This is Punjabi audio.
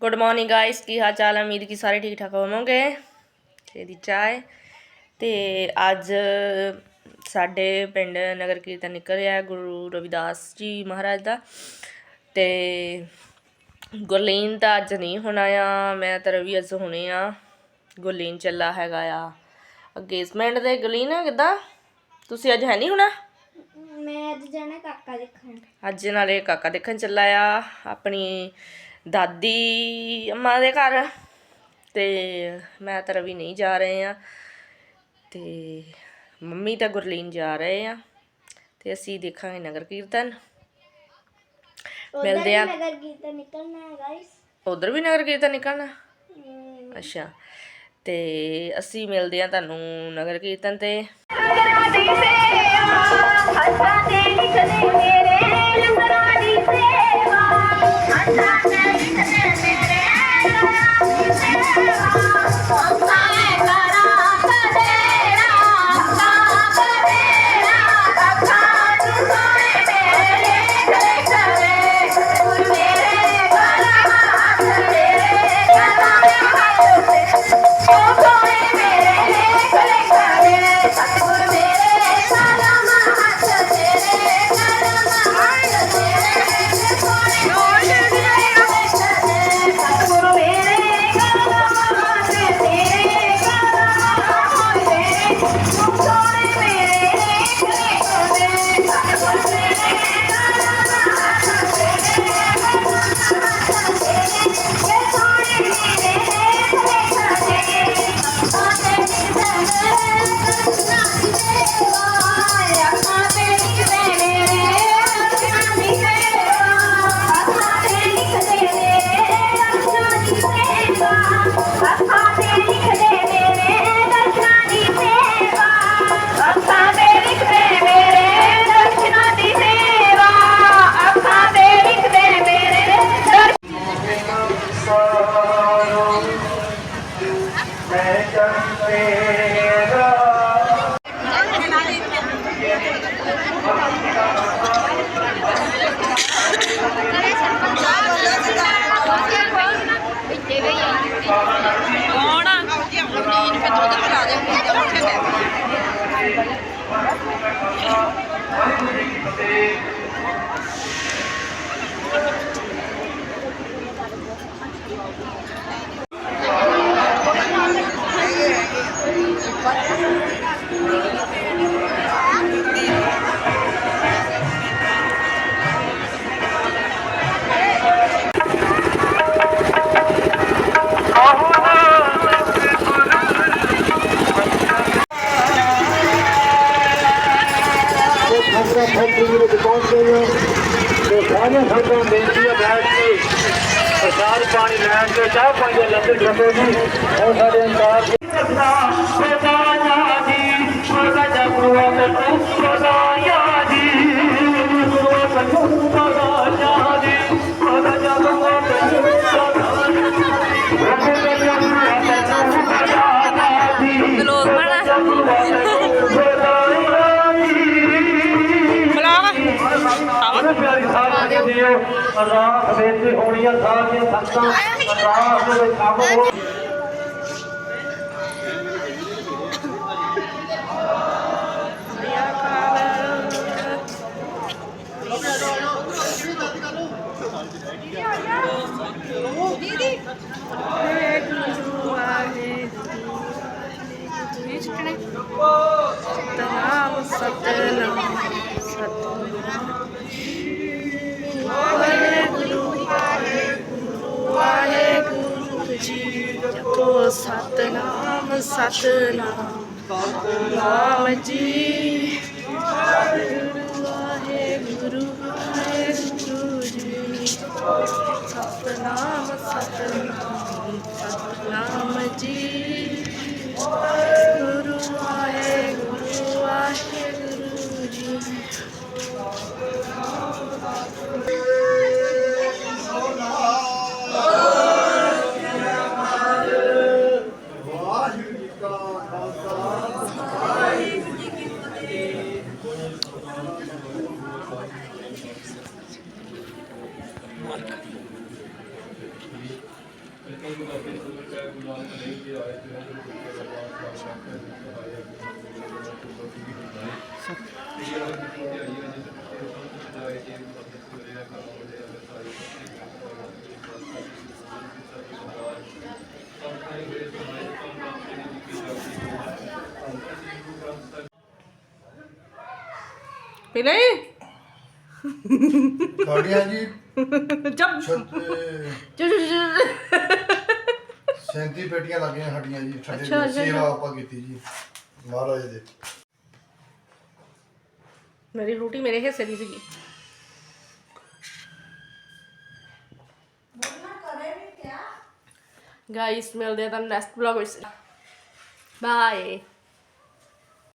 ਗੁੱਡ ਮਾਰਨਿੰਗ ਗਾਇਸ ਕੀ ਹਾਲ ਚਾਲ ਹੈ ਉਮੀਦ ਕਿ ਸਾਰੇ ਠੀਕ ਠਾਕ ਹੋਵੋਗੇ। ਤੇ ਦੀ ਚਾਹ ਤੇ ਅੱਜ ਸਾਡੇ ਪਿੰਡ ਨਗਰ ਕੀਰਤਨ ਨਿਕਲ ਰਿਹਾ ਹੈ ਗੁਰੂ ਰਵਿਦਾਸ ਜੀ ਮਹਾਰਾਜ ਦਾ। ਤੇ ਗੁਰਲੀਨ ਤਾਂ ਅੱਜ ਨਹੀਂ ਹੋਣਾ ਆ ਮੈਂ ਤਾਂ ਰਵੀ ਅੱਜ ਹੋਣੇ ਆ। ਗੁਰਲੀਨ ਚੱਲਾ ਹੈਗਾ ਆ। ਅੰਗੇਜਮੈਂਟ ਦੇ। ਗੁਰਲੀਨ ਕਿੱਦਾਂ? ਤੁਸੀਂ ਅੱਜ ਹੈ ਨਹੀਂ ਹੋਣਾ? ਮੈਂ ਅੱਜ ਜਾਣਾ ਕਾਕਾ ਦੇਖਣ। ਅੱਜ ਨਾਲੇ ਕਾਕਾ ਦੇਖਣ ਚੱਲਾ ਆ। ਆਪਣੀ ਦਾਦੀ ਅੰਮਾ ਦੇ ਘਰ। ਤੇ ਮੈਂ ਤਾਂ ਰਵੀ ਨਹੀਂ ਜਾ ਰਹੇ ਆ ਤੇ ਮੰਮੀ ਤਾਂ ਗੁਰਲੀਨ ਜਾ ਰਹੇ ਆ ਤੇ ਅਸੀਂ ਦੇਖਾਂਗੇ ਨਗਰ ਕੀਰਤਨ। ਮਿਲਦੇ ਆ ਨਗਰ ਕੀਰਤਨ ਨਿਕਲਣਾ ਹੈ ਗਾਇਸ ਉਧਰ ਵੀ ਨਗਰ ਕੀਰਤਨ ਨਿਕਲਣਾ? ਅੱਛਾ। ਤੇ ਅਸੀਂ ਮਿਲਦੇ ਆ ਤੁਹਾਨੂੰ ਨਗਰ ਕੀਰਤਨ ਤੇ। ਤੇ ਖਬਰਾਂ ਫੈਕਟਰੀ ਵਿੱਚ ਪਹੁੰਚ ਗਏ ਹੋ ਤੇ ਸਾਰੀਆਂ ਖਬਰਾਂ ਬੇਨਤੀ ਹੈ ਬੈਠ ਕੇ ਪ੍ਰਸਾਦ ਪਾਣੀ ਲੈਣ ਤੇ ਚਾਹ ਪਾਣੀ ਦੇ ਲੰਗਰ ਛਕੋ ਜੀ ਉਹ ਸਾਡੇ ਅੰਦਾਜ਼ ਸਾਰੀਆਂ ਜੀ ਅਰਦਾਸ ਬੇਨਤੀ ਹੋਣੀ ਆ ਸਾਰੀਆਂ ਸੰਗਤਾਂ ਅਰਦਾਸ ਦੇ ਵਿੱਚ ਕੰਮ ਹੋ ਸਤਨਾਮ ਸਤਨਾਮ ਸਤਨਾਮ ਵਾਹਿਗੁਰੂ ਵਾਹਿਗੁਰੂ ਜੀ ਜਪੋ ਸਤਨਾਮ ਸਤਨਾਮ। ਨਾਮ ਜੀ। ਪਿਲੇ? ਖੜਿਆ ਜੀ। ਜਬ ਛੱਤ ਚੁ ਚੁ ਚੁ 37 ਪੇਟੀਆਂ ਲੱਗੀਆਂ ਸਾਡੀਆਂ ਜੀ ਅੱਛਾ, ਸਾਡੇ ਅੱਛਾ, ਸੇਵਾ ਅੱਛਾ। ਆਪਾਂ ਕੀਤੀ ਜੀ ਮਹਾਰਾਜ ਦੇ ਮੇਰੀ ਰੋਟੀ ਮੇਰੇ ਹਿੱਸੇ ਦੀ ਸੀਗੀ ਗਾਇਸ ਮਿਲਦੇ ਆ ਤਾਂ ਨੈਕਸਟ ਵਲੌਗ ਵਿੱਚ ਬਾਏ